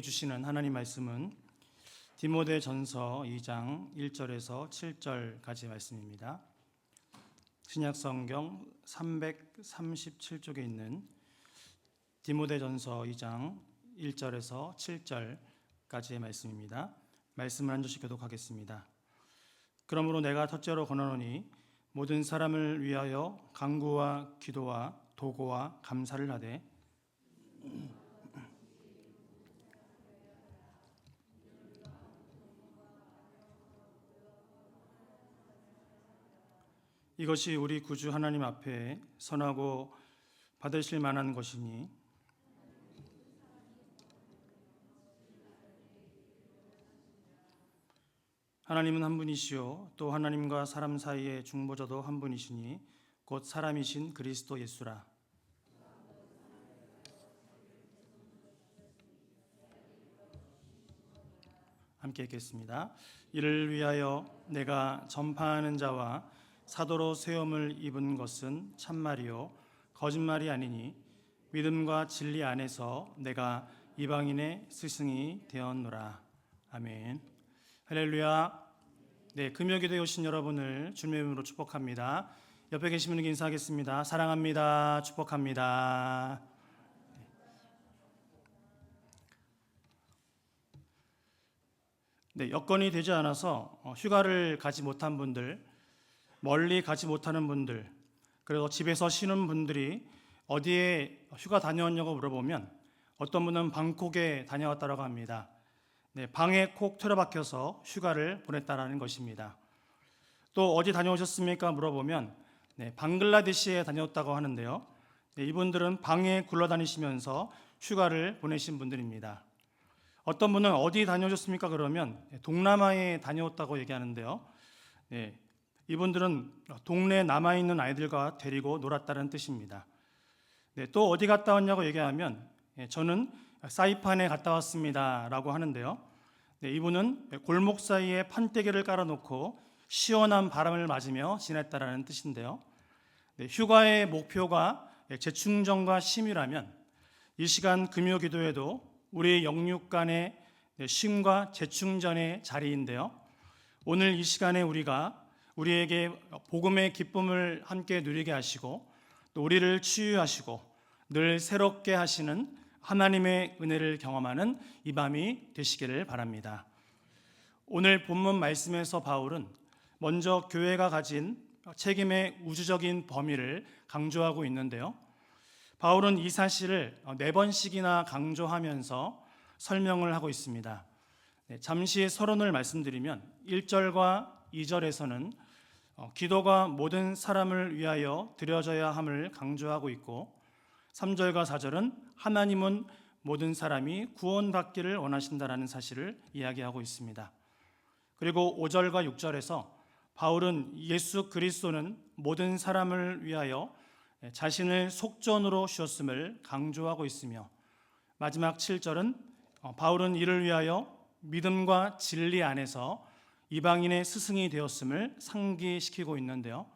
주시는 하나님 말씀은 디모데 전서 2장 1절에서 7절까지 말씀입니다. 신약 성경 337쪽에 있는 디모데 전서 2장 1절에서 7절까지의 말씀입니다. 말씀을 한 절씩 교독하겠습니다. 그러므로 내가 첫째로 권하노니 모든 사람을 위하여 간구와 기도와 도고와 감사를 하되 이것이 우리 구주 하나님 앞에 선하고 받으실 만한 것이니 하나님은 한 분이시요 또 하나님과 사람 사이의 중보자도 한 분이시니 곧 사람이신 그리스도 예수라 함께 읽겠습니다. 이를 위하여 내가 전파하는 자와 사도로 세움을 입은 것은 참말이요 거짓말이 아니니 믿음과 진리 안에서 내가 이방인의 스승이 되었노라. 아멘. 할렐루야. 네, 금요기도에 오신 여러분을 주님의 이름으로 축복합니다. 옆에 계신 분에게 인사하겠습니다. 사랑합니다. 축복합니다. 네, 여건이 되지 않아서 어, 휴가를 가지 못한 분들, 멀리 가지 못하는 분들, 그래서 집에서 쉬는 분들이 어디에 휴가 다녀왔냐고 물어보면 어떤 분은 방콕에 다녀왔다고 합니다. 네, 방에 콕 틀어박혀서 휴가를 보냈다라는 것입니다. 또 어디 다녀오셨습니까? 물어보면 네, 방글라데시에 다녀왔다고 하는데요. 네, 이분들은 방에 굴러다니시면서 휴가를 보내신 분들입니다. 어떤 분은 어디 다녀오셨습니까? 그러면 동남아에 다녀왔다고 얘기하는데요. 네, 이분들은 동네에 남아 있는 아이들과 데리고 놀았다는 뜻입니다. 네, 또 어디 갔다 왔냐고 얘기하면 예, 저는 사이판에 갔다 왔습니다라고 하는데요. 네, 이분은 골목 사이에 판때기를 깔아놓고 시원한 바람을 맞으며 지냈다라는 뜻인데요. 네, 휴가의 목표가 재충전과 심이라면 이 시간 금요 기도에도 우리 영육 간의 쉼과 재충전의 자리인데요. 오늘 이 시간에 우리가 우리에게 복음의 기쁨을 함께 누리게 하시고 또 우리를 치유하시고 늘 새롭게 하시는 하나님의 은혜를 경험하는 이 밤이 되시기를 바랍니다. 오늘 본문 말씀에서 바울은 먼저 교회가 가진 책임의 우주적인 범위를 강조하고 있는데요. 바울은 이 사실을 네 번씩이나 강조하면서 설명을 하고 있습니다. 네, 잠시 서론을 말씀드리면 1절과 2절에서는 어, 기도가 모든 사람을 위하여 드려져야 함을 강조하고 있고 3절과 4절은 하나님은 모든 사람이 구원받기를 원하신다라는 사실을 이야기하고 있습니다. 그리고 5절과 6절에서 바울은 예수 그리스도는 모든 사람을 위하여 자신을 속전으로 주었음을 강조하고 있으며 마지막 7절은 어, 바울은 이를 위하여 믿음과 진리 안에서 이방인의 스승이 되었음을 상기시키고 있는데요.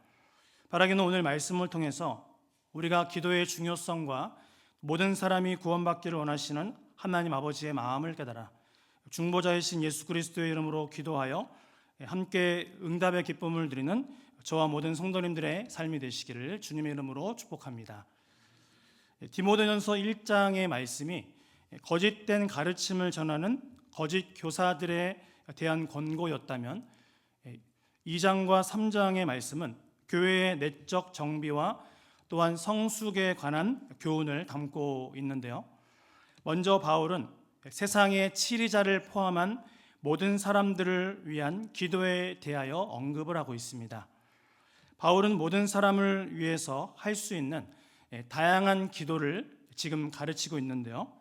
바라기는 오늘 말씀을 통해서 우리가 기도의 중요성과 모든 사람이 구원받기를 원하시는 하나님 아버지의 마음을 깨달아 중보자이신 예수 그리스도의 이름으로 기도하여 함께 응답의 기쁨을 드리는 저와 모든 성도님들의 삶이 되시기를 주님의 이름으로 축복합니다. 디모데전서 1장의 말씀이 거짓된 가르침을 전하는 거짓 교사들에 대한 권고였다면 2장과 3장의 말씀은 교회의 내적 정비와 또한 성숙에 관한 교훈을 담고 있는데요. 먼저 바울은 세상의 치리자를 포함한 모든 사람들을 위한 기도에 대하여 언급을 하고 있습니다. 바울은 모든 사람을 위해서 할 수 있는 다양한 기도를 지금 가르치고 있는데요.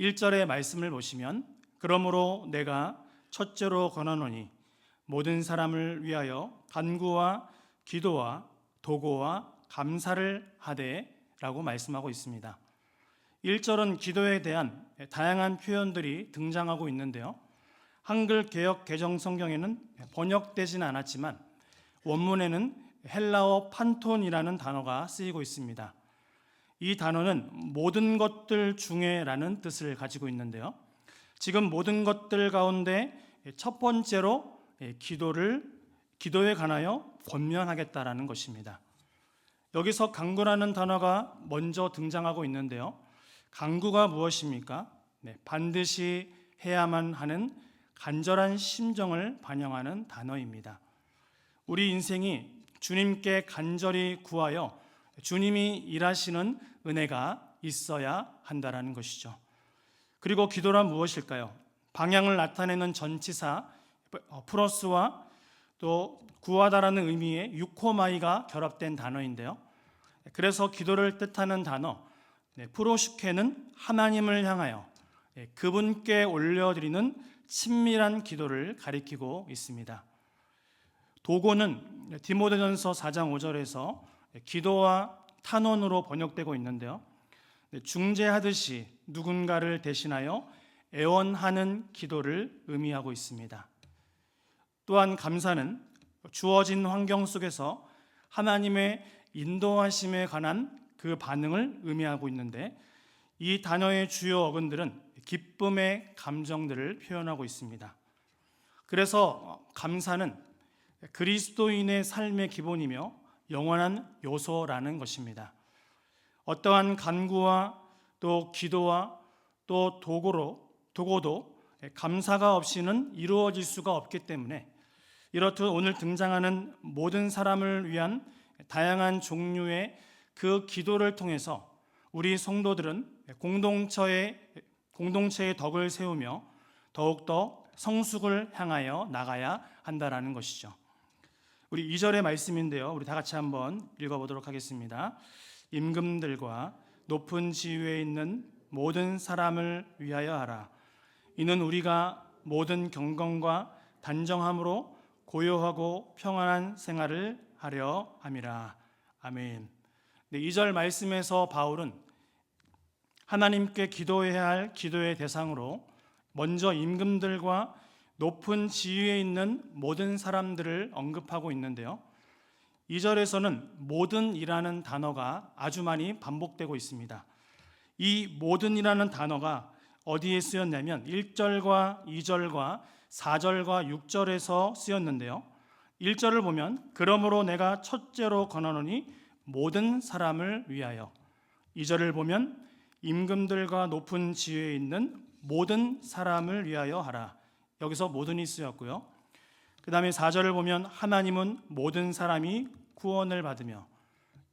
1절의 말씀을 보시면 그러므로 내가 첫째로 권하노니 모든 사람을 위하여 간구와 기도와 도고와 감사를 하되라고 말씀하고 있습니다. 1절은 기도에 대한 다양한 표현들이 등장하고 있는데요. 한글 개혁 개정 성경에는 번역되지는 않았지만 원문에는 헬라어 판톤이라는 단어가 쓰이고 있습니다. 이 단어는 모든 것들 중에라는 뜻을 가지고 있는데요. 지금 모든 것들 가운데 첫 번째로 기도를 기도에 관하여 권면하겠다라는 것입니다. 여기서 강구라는 단어가 먼저 등장하고 있는데요. 강구가 무엇입니까? 네, 반드시 해야만 하는 간절한 심정을 반영하는 단어입니다. 우리 인생이 주님께 간절히 구하여 주님이 일하시는 은혜가 있어야 한다라는 것이죠. 그리고 기도란 무엇일까요? 방향을 나타내는 전치사 플러스와 또 구하다라는 의미의 유코마이가 결합된 단어인데요. 그래서 기도를 뜻하는 단어 네, 프로슈케는 하나님을 향하여 예, 그분께 올려드리는 친밀한 기도를 가리키고 있습니다. 도고는 디모데전서 4장 5절에서 기도와 탄원으로 번역되고 있는데요. 네, 중재하듯이 누군가를 대신하여 애원하는 기도를 의미하고 있습니다. 또한 감사는 주어진 환경 속에서 하나님의 인도하심에 관한 그 반응을 의미하고 있는데 이 단어의 주요 어근들은 기쁨의 감정들을 표현하고 있습니다. 그래서 감사는 그리스도인의 삶의 기본이며 영원한 요소라는 것입니다. 어떠한 간구와 또 기도와 또 도고로 도고도 감사가 없이는 이루어질 수가 없기 때문에 이렇듯 오늘 등장하는 모든 사람을 위한 다양한 종류의 그 기도를 통해서 우리 성도들은 공동체의 공동체의 덕을 세우며 더욱더 성숙을 향하여 나가야 한다라는 것이죠. 우리 2절의 말씀인데요. 우리 다 같이 한번 읽어 보도록 하겠습니다. 임금들과 높은 지위에 있는 모든 사람을 위하여 하라. 이는 우리가 모든 경건과 단정함으로 고요하고 평안한 생활을 하려 함이라. 아멘. 네, 2절 말씀에서 바울은 하나님께 기도해야 할 기도의 대상으로 먼저 임금들과 높은 지위에 있는 모든 사람들을 언급하고 있는데요. 2절에서는 모든이라는 단어가 아주 많이 반복되고 있습니다. 이 모든이라는 단어가 어디에 쓰였냐면 1절과 2절과 4절과 6절에서 쓰였는데요. 1절을 보면 그러므로 내가 첫째로 권하노니 모든 사람을 위하여 2절을 보면 임금들과 높은 지위에 있는 모든 사람을 위하여 하라. 여기서 모든이 쓰였고요. 그 다음에 4절을 보면 하나님은 모든 사람이 구원을 받으며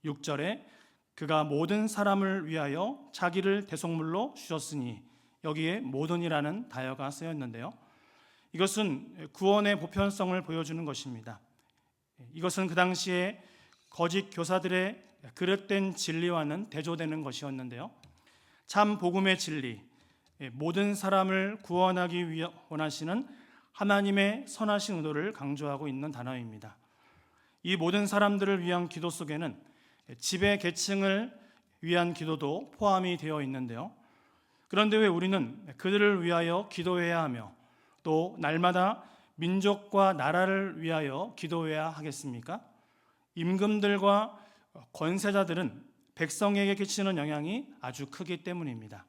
6절에 그가 모든 사람을 위하여 자기를 대속물로 주셨으니 여기에 모든이라는 다여가 쓰였는데요. 이것은 구원의 보편성을 보여주는 것입니다. 이것은 그 당시에 거짓 교사들의 그릇된 진리와는 대조되는 것이었는데요. 참 복음의 진리, 모든 사람을 구원하기 위해 원하시는 하나님의 선하신 의도를 강조하고 있는 단어입니다. 이 모든 사람들을 위한 기도 속에는 지배 계층을 위한 기도도 포함이 되어 있는데요. 그런데 왜 우리는 그들을 위하여 기도해야 하며 또 날마다 민족과 나라를 위하여 기도해야 하겠습니까? 임금들과 권세자들은 백성에게 끼치는 영향이 아주 크기 때문입니다.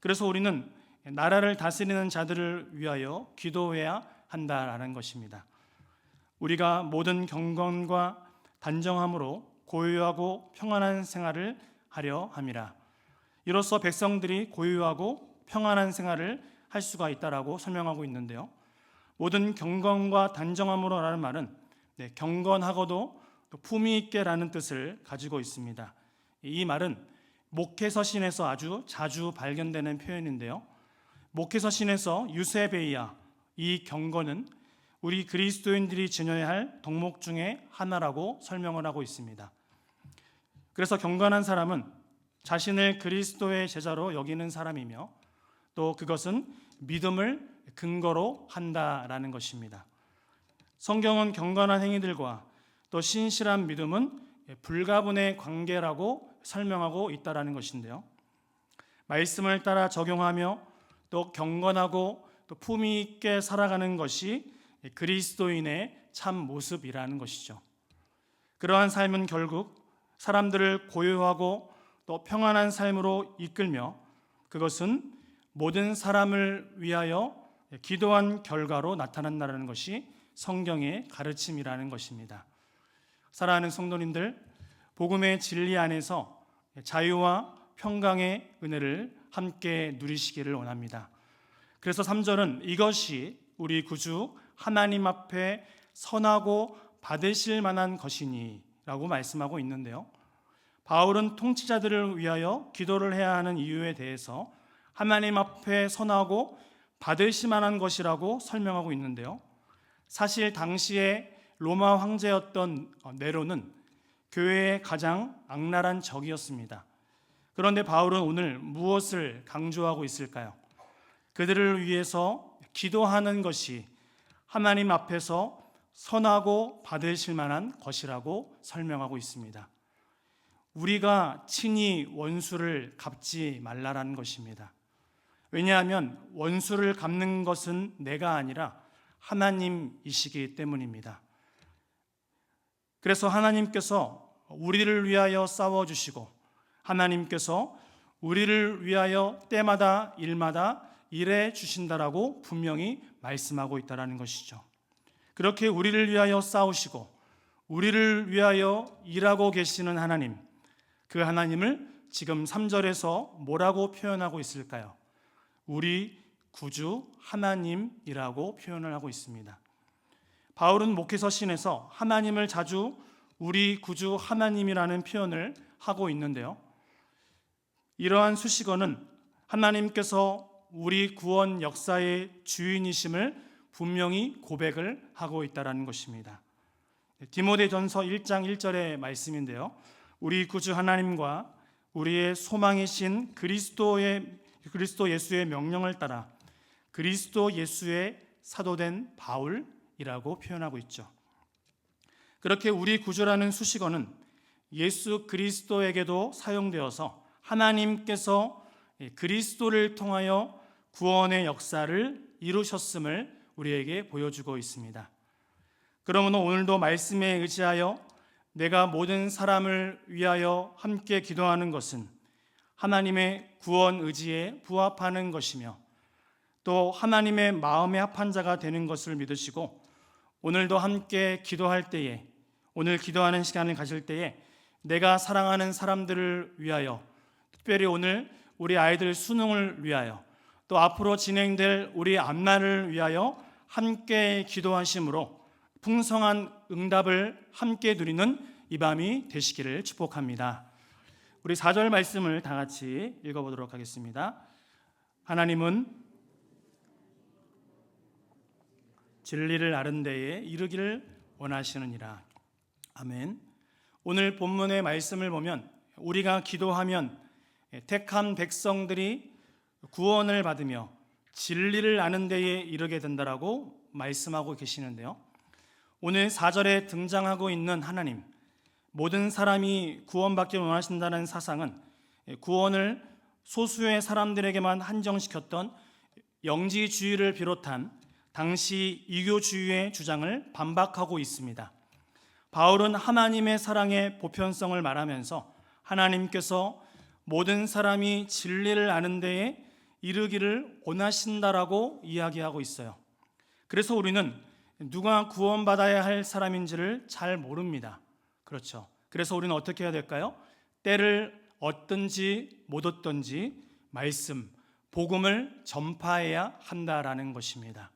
그래서 우리는 나라를 다스리는 자들을 위하여 기도해야 한다라는 것입니다. 우리가 모든 경건과 단정함으로 고유하고 평안한 생활을 하려 함이라. 이로써 백성들이 고유하고 평안한 생활을 할 수가 있다라고 설명하고 있는데요. 모든 경건과 단정함으로라는 말은 네, 경건하고도 품위 있게라는 뜻을 가지고 있습니다. 이 말은 목회서신에서 아주 자주 발견되는 표현인데요. 목회서신에서 유세베이아 이 경건은 우리 그리스도인들이 지녀야 할 덕목 중에 하나라고 설명을 하고 있습니다. 그래서 경건한 사람은 자신을 그리스도의 제자로 여기는 사람이며 또 그것은 믿음을 근거로 한다라는 것입니다. 성경은 경건한 행위들과 또 신실한 믿음은 불가분의 관계라고 설명하고 있다라는 것인데요. 말씀을 따라 적용하며 또 경건하고 또 품위 있게 살아가는 것이 그리스도인의 참 모습이라는 것이죠. 그러한 삶은 결국 사람들을 고요하고 또 평안한 삶으로 이끌며 그것은 모든 사람을 위하여 기도한 결과로 나타난다는 것이 성경의 가르침이라는 것입니다. 사랑하는 성도님들, 복음의 진리 안에서 자유와 평강의 은혜를 함께 누리시기를 원합니다. 그래서 3절은 이것이 우리 구주 하나님 앞에 선하고 받으실 만한 것이니 라고 말씀하고 있는데요. 바울은 통치자들을 위하여 기도를 해야 하는 이유에 대해서 하나님 앞에 선하고 받으실 만한 것이라고 설명하고 있는데요. 사실 당시에 로마 황제였던 네로는 교회의 가장 악랄한 적이었습니다. 그런데 바울은 오늘 무엇을 강조하고 있을까요? 그들을 위해서 기도하는 것이 하나님 앞에서 선하고 받으실 만한 것이라고 설명하고 있습니다. 우리가 친히 원수를 갚지 말라라는 것입니다. 왜냐하면 원수를 갚는 것은 내가 아니라 하나님이시기 때문입니다. 그래서 하나님께서 우리를 위하여 싸워 주시고 하나님께서 우리를 위하여 때마다 일마다 일해 주신다라고 분명히 말씀하고 있다라는 것이죠. 그렇게 우리를 위하여 싸우시고 우리를 위하여 일하고 계시는 하나님, 그 하나님을 지금 3절에서 뭐라고 표현하고 있을까요? 우리 구주 하나님이라고 표현을 하고 있습니다. 바울은 목회서 신에서 하나님을 자주 우리 구주 하나님이라는 표현을 하고 있는데요. 이러한 수식어는 하나님께서 우리 구원 역사의 주인이심을 분명히 고백을 하고 있다라는 것입니다. 디모데전서 1장 1절의 말씀인데요. 우리 구주 하나님과 우리의 소망이신 그리스도의 그리스도 예수의 명령을 따라 그리스도 예수의 사도된 바울이라고 표현하고 있죠. 그렇게 우리 구주라는 수식어는 예수 그리스도에게도 사용되어서 하나님께서 그리스도를 통하여 구원의 역사를 이루셨음을 우리에게 보여주고 있습니다. 그러므로 오늘도 말씀에 의지하여 내가 모든 사람을 위하여 함께 기도하는 것은 하나님의 구원 의지에 부합하는 것이며 또 하나님의 마음에 합한 자가 되는 것을 믿으시고 오늘도 함께 기도할 때에 오늘 기도하는 시간을 가질 때에 내가 사랑하는 사람들을 위하여 특별히 오늘 우리 아이들 수능을 위하여 또 앞으로 진행될 우리 앞날을 위하여 함께 기도하심으로 풍성한 응답을 함께 누리는 이 밤이 되시기를 축복합니다. 우리 4절 말씀을 다 같이 읽어보도록 하겠습니다. 하나님은 진리를 아는 데에 이르기를 원하시느니라. 아멘. 오늘 본문의 말씀을 보면 우리가 기도하면 택한 백성들이 구원을 받으며 진리를 아는 데에 이르게 된다라고 말씀하고 계시는데요. 오늘 4절에 등장하고 있는 하나님 모든 사람이 구원받기 원하신다는 사상은 구원을 소수의 사람들에게만 한정시켰던 영지주의를 비롯한 당시 이교주의의 주장을 반박하고 있습니다. 바울은 하나님의 사랑의 보편성을 말하면서 하나님께서 모든 사람이 진리를 아는 데에 이르기를 원하신다라고 이야기하고 있어요. 그래서 우리는 누가 구원받아야 할 사람인지를 잘 모릅니다. 그렇죠. 그래서 우리는 어떻게 해야 될까요? 때를 얻든지 못 얻든지 말씀, 복음을 전파해야 한다라는 것입니다.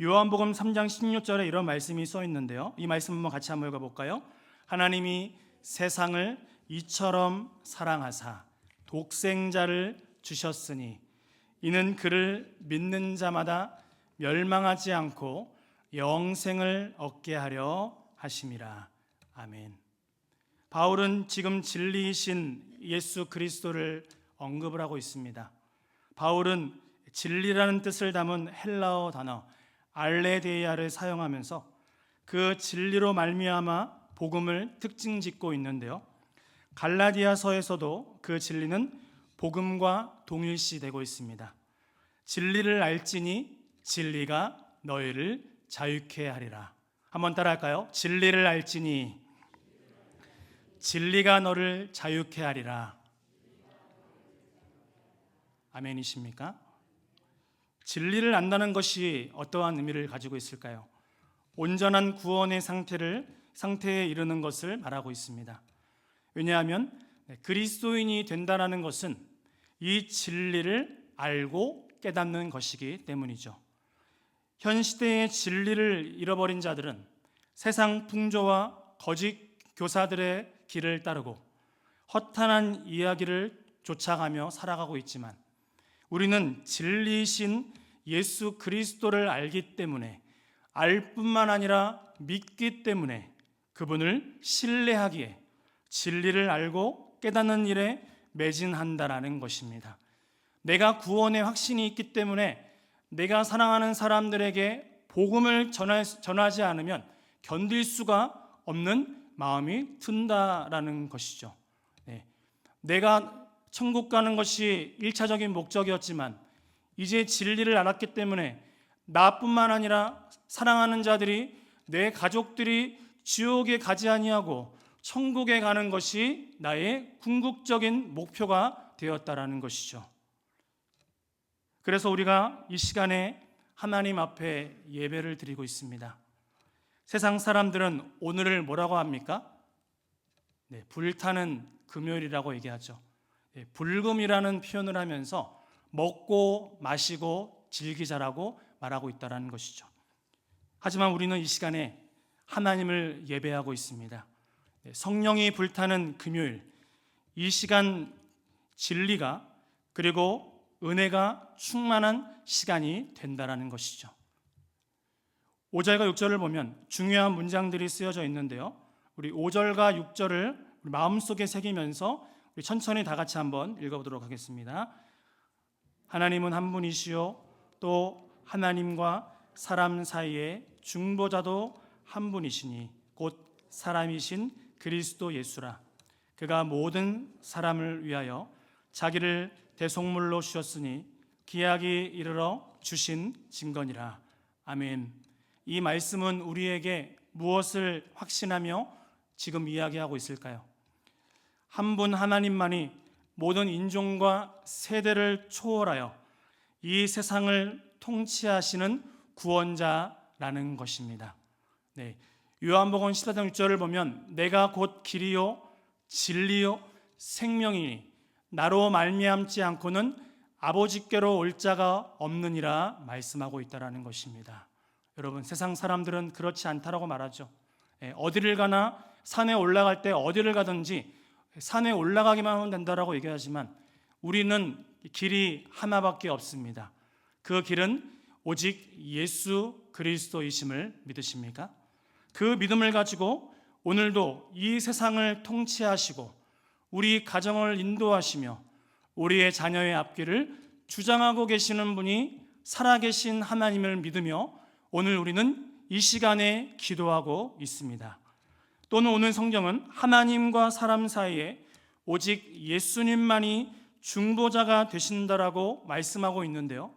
요한복음 3장 16절에 이런 말씀이 써 있는데요. 이 말씀 한번 같이 한번 읽어 볼까요? 하나님이 세상을 이처럼 사랑하사 독생자를 주셨으니 이는 그를 믿는 자마다 멸망하지 않고 영생을 얻게 하려 하심이라. 아멘. 바울은 지금 진리이신 예수 그리스도를 언급을 하고 있습니다. 바울은 진리라는 뜻을 담은 헬라어 단어 알레데이아를 사용하면서 그 진리로 말미암아 복음을 특징 짓고 있는데요. 갈라디아서에서도 그 진리는 복음과 동일시되고 있습니다. 진리를 알지니 진리가 너희를 자유케 하리라. 한번 따라할까요? 진리를 알지니 진리가 너를 자유케 하리라. 아멘이십니까? 진리를 안다는 것이 어떠한 의미를 가지고 있을까요? 온전한 구원의 상태를 상태에 이르는 것을 말하고 있습니다. 왜냐하면 그리스도인이 된다라는 것은 이 진리를 알고 깨닫는 것이기 때문이죠. 현 시대의 진리를 잃어버린 자들은 세상 풍조와 거짓 교사들의 길을 따르고 허탄한 이야기를 쫓아가며 살아가고 있지만 우리는 진리이신 예수 그리스도를 알기 때문에 알 뿐만 아니라 믿기 때문에 그분을 신뢰하기에 진리를 알고 깨닫는 일에 매진한다라는 것입니다. 내가 구원의 확신이 있기 때문에 내가 사랑하는 사람들에게 복음을 전하지 않으면 견딜 수가 없는 마음이 든다라는 것이죠. 네. 내가 천국 가는 것이 일차적인 목적이었지만 이제 진리를 알았기 때문에 나뿐만 아니라 사랑하는 자들이 내 가족들이 지옥에 가지 아니하고 천국에 가는 것이 나의 궁극적인 목표가 되었다라는 것이죠. 그래서 우리가 이 시간에 하나님 앞에 예배를 드리고 있습니다. 세상 사람들은 오늘을 뭐라고 합니까? 네, 불타는 금요일이라고 얘기하죠. 네, 불금이라는 표현을 하면서 먹고 마시고 즐기자라고 말하고 있다라는 것이죠. 하지만 우리는 이 시간에 하나님을 예배하고 있습니다. 네, 성령이 불타는 금요일, 이 시간 진리가 그리고 은혜가 충만한 시간이 된다라는 것이죠. 5절과 6절을 보면 중요한 문장들이 쓰여져 있는데요. 우리 5절과 6절을 우리 마음속에 새기면서 우리 천천히 다 같이 한번 읽어보도록 하겠습니다. 하나님은 한 분이시요 또 하나님과 사람 사이에 중보자도 한 분이시니 곧 사람이신 그리스도 예수라 그가 모든 사람을 위하여 자기를 대속물로 주셨으니 기약이 이르러 주신 증거니라 아멘. 이 말씀은 우리에게 무엇을 확신하며 지금 이야기하고 있을까요? 한 분 하나님만이 모든 인종과 세대를 초월하여 이 세상을 통치하시는 구원자라는 것입니다. 네. 요한복음 14장 6절을 보면 내가 곧 길이요 진리요 생명이니 나로 말미암지 않고는 아버지께로 올 자가 없느니라 말씀하고 있다라는 것입니다. 여러분 세상 사람들은 그렇지 않다라고 말하죠. 예, 어디를 가나 산에 올라갈 때 어디를 가든지 산에 올라가기만 하면 된다라고 얘기하지만 우리는 길이 하나밖에 없습니다. 그 길은 오직 예수 그리스도이심을 믿으십니까? 그 믿음을 가지고 오늘도 이 세상을 통치하시고 우리 가정을 인도하시며 우리의 자녀의 앞길을 주장하고 계시는 분이 살아계신 하나님을 믿으며 오늘 우리는 이 시간에 기도하고 있습니다. 또는 오늘 성경은 하나님과 사람 사이에 오직 예수님만이 중보자가 되신다라고 말씀하고 있는데요.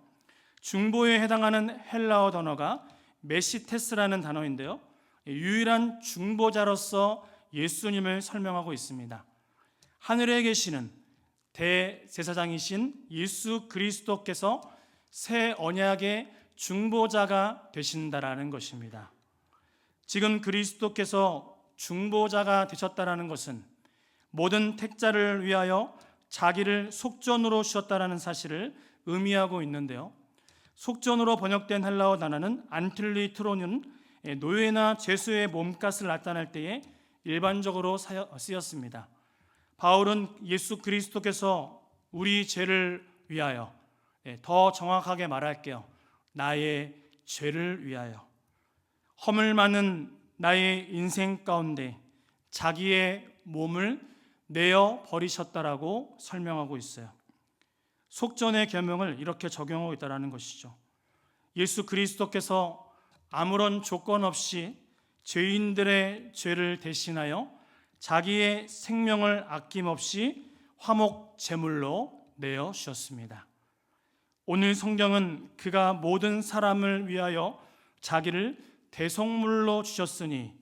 중보에 해당하는 헬라어 단어가 메시테스라는 단어인데요. 유일한 중보자로서 예수님을 설명하고 있습니다. 하늘에 계시는 대제사장이신 예수 그리스도께서 새 언약의 중보자가 되신다라는 것입니다. 지금 그리스도께서 중보자가 되셨다라는 것은 모든 택자를 위하여 자기를 속전으로 주셨다라는 사실을 의미하고 있는데요. 속전으로 번역된 헬라어 단어는 안틀리트로는 노예나 죄수의 몸값을 나타낼 때에 일반적으로 쓰였습니다. 바울은 예수 그리스도께서 우리 죄를 위하여 예, 더 정확하게 말할게요. 나의 죄를 위하여 허물 많은 나의 인생 가운데 자기의 몸을 내어 버리셨다라고 설명하고 있어요. 속전의 계명을 이렇게 적용하고 있다라는 것이죠. 예수 그리스도께서 아무런 조건 없이 죄인들의 죄를 대신하여 자기의 생명을 아낌없이 화목 제물로 내어 주셨습니다. 오늘 성경은 그가 모든 사람을 위하여 자기를 대성물로 주셨으니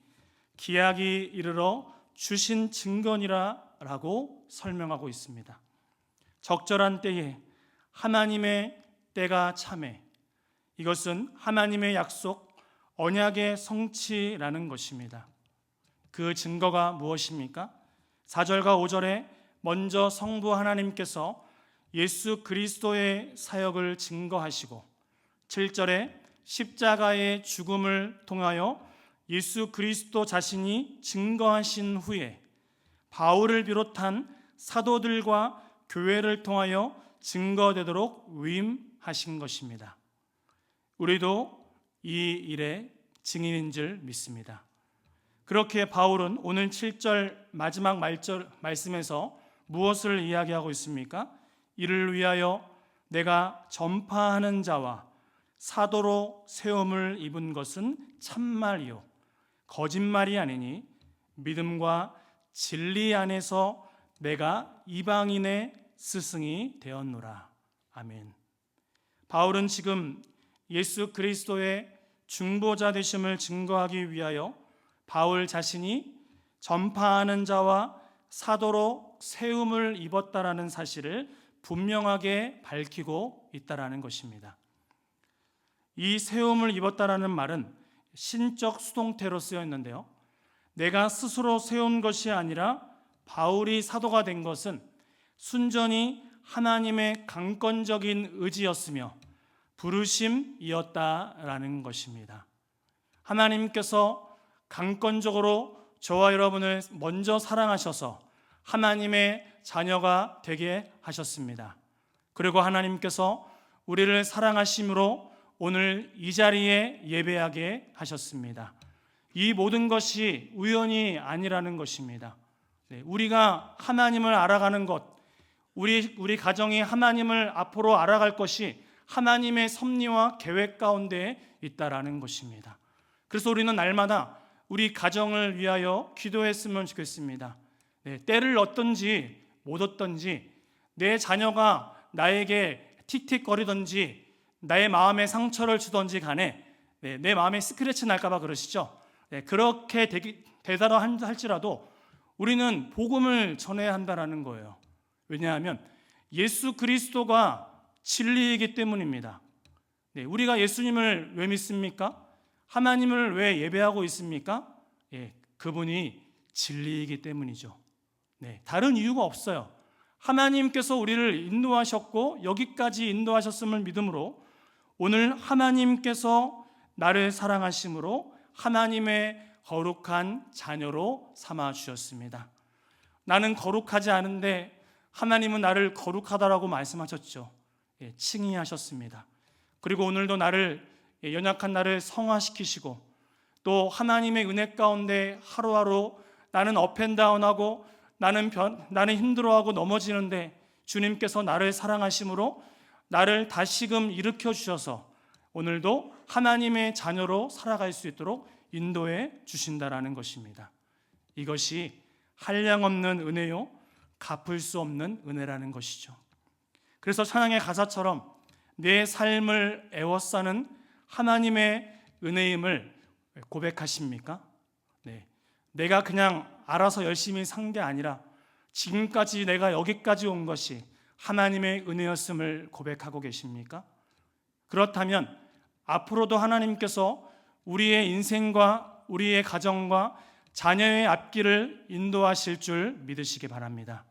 기약이 이르러 주신 증거니라라고 설명하고 있습니다. 적절한 때에 하나님의 때가 참해. 이것은 하나님의 약속, 언약의 성취라는 것입니다. 그 증거가 무엇입니까? 4절과 5절에 먼저 성부 하나님께서 예수 그리스도의 사역을 증거하시고 7절에 십자가의 죽음을 통하여 예수 그리스도 자신이 증거하신 후에 바울을 비롯한 사도들과 교회를 통하여 증거되도록 위임하신 것입니다. 우리도 이 일의 증인인 줄 믿습니다. 그렇게 바울은 오늘 7절 마지막 말절, 말씀에서 무엇을 이야기하고 있습니까? 이를 위하여 내가 전파하는 자와 사도로 세움을 입은 것은 참말이요 거짓말이 아니니 믿음과 진리 안에서 내가 이방인의 스승이 되었노라. 아멘. 바울은 지금 예수 그리스도의 중보자 되심을 증거하기 위하여 바울 자신이 전파하는 자와 사도로 세움을 입었다라는 사실을 분명하게 밝히고 있다라는 것입니다. 이 세움을 입었다라는 말은 신적 수동태로 쓰여 있는데요. 내가 스스로 세운 것이 아니라 바울이 사도가 된 것은 순전히 하나님의 강권적인 의지였으며 부르심이었다라는 것입니다. 하나님께서 강권적으로 저와 여러분을 먼저 사랑하셔서 하나님의 자녀가 되게 하셨습니다. 그리고 하나님께서 우리를 사랑하심으로 오늘 이 자리에 예배하게 하셨습니다. 이 모든 것이 우연이 아니라는 것입니다. 네, 우리가 하나님을 알아가는 것, 우리 우리 가정이 하나님을 앞으로 알아갈 것이 하나님의 섭리와 계획 가운데 있다라는 것입니다. 그래서 우리는 날마다 우리 가정을 위하여 기도했으면 좋겠습니다. 네, 때를 얻든지 못 얻든지 내 자녀가 나에게 틱틱거리든지 나의 마음에 상처를 주든지 간에 네, 내 마음에 스크래치 날까봐 그러시죠. 네, 그렇게 되기, 되다라 할지라도 우리는 복음을 전해야 한다라는 거예요. 왜냐하면 예수 그리스도가 진리이기 때문입니다. 네, 우리가 예수님을 왜 믿습니까? 하나님을 왜 예배하고 있습니까? 예, 그분이 진리이기 때문이죠. 네, 다른 이유가 없어요. 하나님께서 우리를 인도하셨고 여기까지 인도하셨음을 믿음으로 오늘 하나님께서 나를 사랑하심으로 하나님의 거룩한 자녀로 삼아 주셨습니다. 나는 거룩하지 않은데 하나님은 나를 거룩하다라고 말씀하셨죠. 예, 칭의하셨습니다. 그리고 오늘도 나를 예, 연약한 나를 성화시키시고 또 하나님의 은혜 가운데 하루하루 나는 업앤다운하고 나는 변, 나는 힘들어하고 넘어지는데 주님께서 나를 사랑하심으로 나를 다시금 일으켜 주셔서 오늘도 하나님의 자녀로 살아갈 수 있도록 인도해 주신다라는 것입니다. 이것이 한량 없는 은혜요 갚을 수 없는 은혜라는 것이죠. 그래서 찬양의 가사처럼 내 삶을 애워싸는 하나님의 은혜임을 고백하십니까? 네. 내가 그냥 알아서 열심히 산 게 아니라 지금까지 내가 여기까지 온 것이 하나님의 은혜였음을 고백하고 계십니까? 그렇다면 앞으로도 하나님께서 우리의 인생과 우리의 가정과 자녀의 앞길을 인도하실 줄 믿으시기 바랍니다.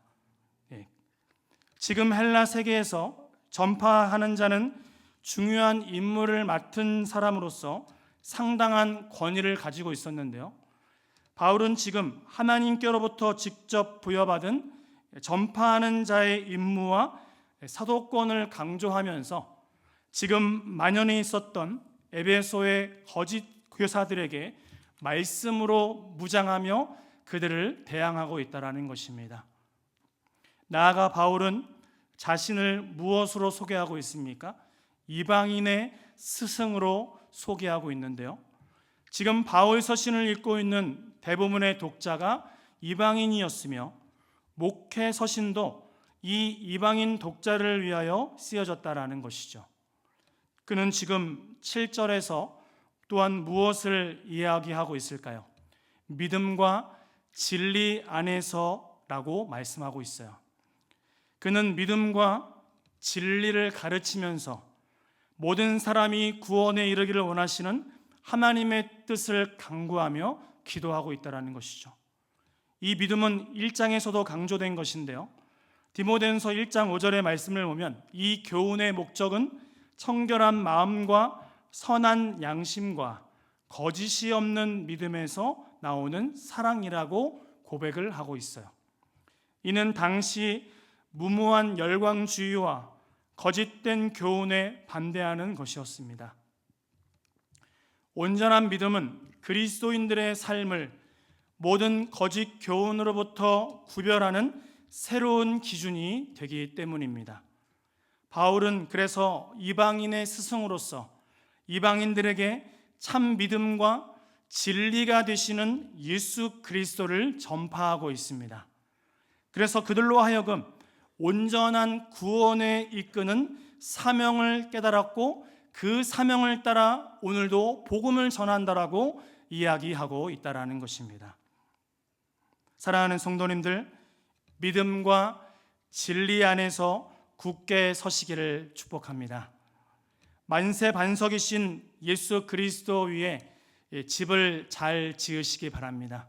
예. 지금 헬라 세계에서 전파하는 자는 중요한 임무를 맡은 사람으로서 상당한 권위를 가지고 있었는데요. 바울은 지금 하나님께로부터 직접 부여받은 전파하는 자의 임무와 사도권을 강조하면서 지금 만연히 있었던 에베소의 거짓 교사들에게 말씀으로 무장하며 그들을 대항하고 있다라는 것입니다. 나아가 바울은 자신을 무엇으로 소개하고 있습니까? 이방인의 스승으로 소개하고 있는데요. 지금 바울 서신을 읽고 있는 대부분의 독자가 이방인이었으며 목회 서신도 이 이방인 독자를 위하여 쓰여졌다라는 것이죠. 그는 지금 7절에서 또한 무엇을 이야기하고 있을까요? 믿음과 진리 안에서라고 말씀하고 있어요. 그는 믿음과 진리를 가르치면서 모든 사람이 구원에 이르기를 원하시는 하나님의 뜻을 강구하며 기도하고 있다라는 것이죠. 이 믿음은 1장에서도 강조된 것인데요. 디모데전서 1장 5절의 말씀을 보면 이 교훈의 목적은 청결한 마음과 선한 양심과 거짓이 없는 믿음에서 나오는 사랑이라고 고백을 하고 있어요. 이는 당시 무모한 열광주의와 거짓된 교훈에 반대하는 것이었습니다. 온전한 믿음은 그리스도인들의 삶을 모든 거짓 교훈으로부터 구별하는 새로운 기준이 되기 때문입니다. 바울은 그래서 이방인의 스승으로서 이방인들에게 참 믿음과 진리가 되시는 예수 그리스도를 전파하고 있습니다. 그래서 그들로 하여금 온전한 구원에 이끄는 사명을 깨달았고 그 사명을 따라 오늘도 복음을 전한다라고 이야기하고 있다라는 것입니다. 사랑하는 성도님들, 믿음과 진리 안에서 굳게 서시기를 축복합니다. 만세 반석이신 예수 그리스도 위에 집을 잘 지으시기 바랍니다.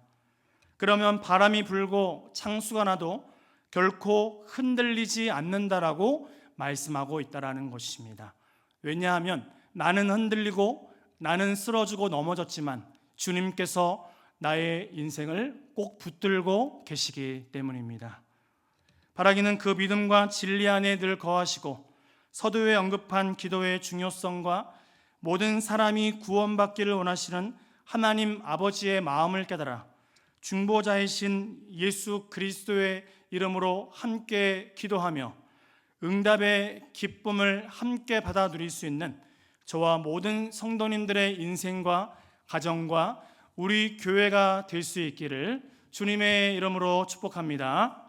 그러면 바람이 불고 창수가 나도 결코 흔들리지 않는다라고 말씀하고 있다라는 것입니다. 왜냐하면 나는 흔들리고 나는 쓰러지고 넘어졌지만 주님께서 나의 인생을 꼭 붙들고 계시기 때문입니다. 바라기는 그 믿음과 진리 안에 늘 거하시고 서두에 언급한 기도의 중요성과 모든 사람이 구원받기를 원하시는 하나님 아버지의 마음을 깨달아 중보자이신 예수 그리스도의 이름으로 함께 기도하며 응답의 기쁨을 함께 받아 누릴 수 있는 저와 모든 성도님들의 인생과 가정과 우리 교회가 될 수 있기를 주님의 이름으로 축복합니다.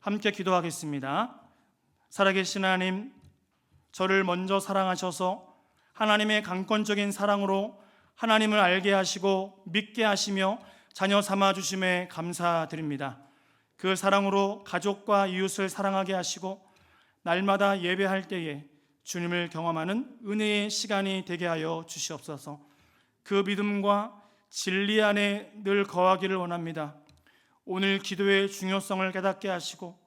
함께 기도하겠습니다. 살아계신 하나님, 저를 먼저 사랑하셔서 하나님의 강권적인 사랑으로 하나님을 알게 하시고 믿게 하시며 자녀 삼아 주심에 감사드립니다. 그 사랑으로 가족과 이웃을 사랑하게 하시고 날마다 예배할 때에 주님을 경험하는 은혜의 시간이 되게 하여 주시옵소서. 그 믿음과 진리 안에 늘 거하기를 원합니다. 오늘 기도의 중요성을 깨닫게 하시고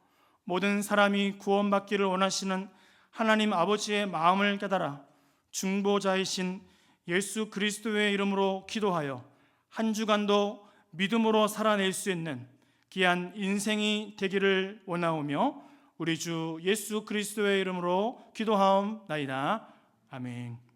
모든 사람이 구원받기를 원하시는 하나님 아버지의 마음을 깨달아 중보자이신 예수 그리스도의 이름으로 기도하여 한 주간도 믿음으로 살아낼 수 있는 귀한 인생이 되기를 원하오며 우리 주 예수 그리스도의 이름으로 기도하옵나이다. 아멘.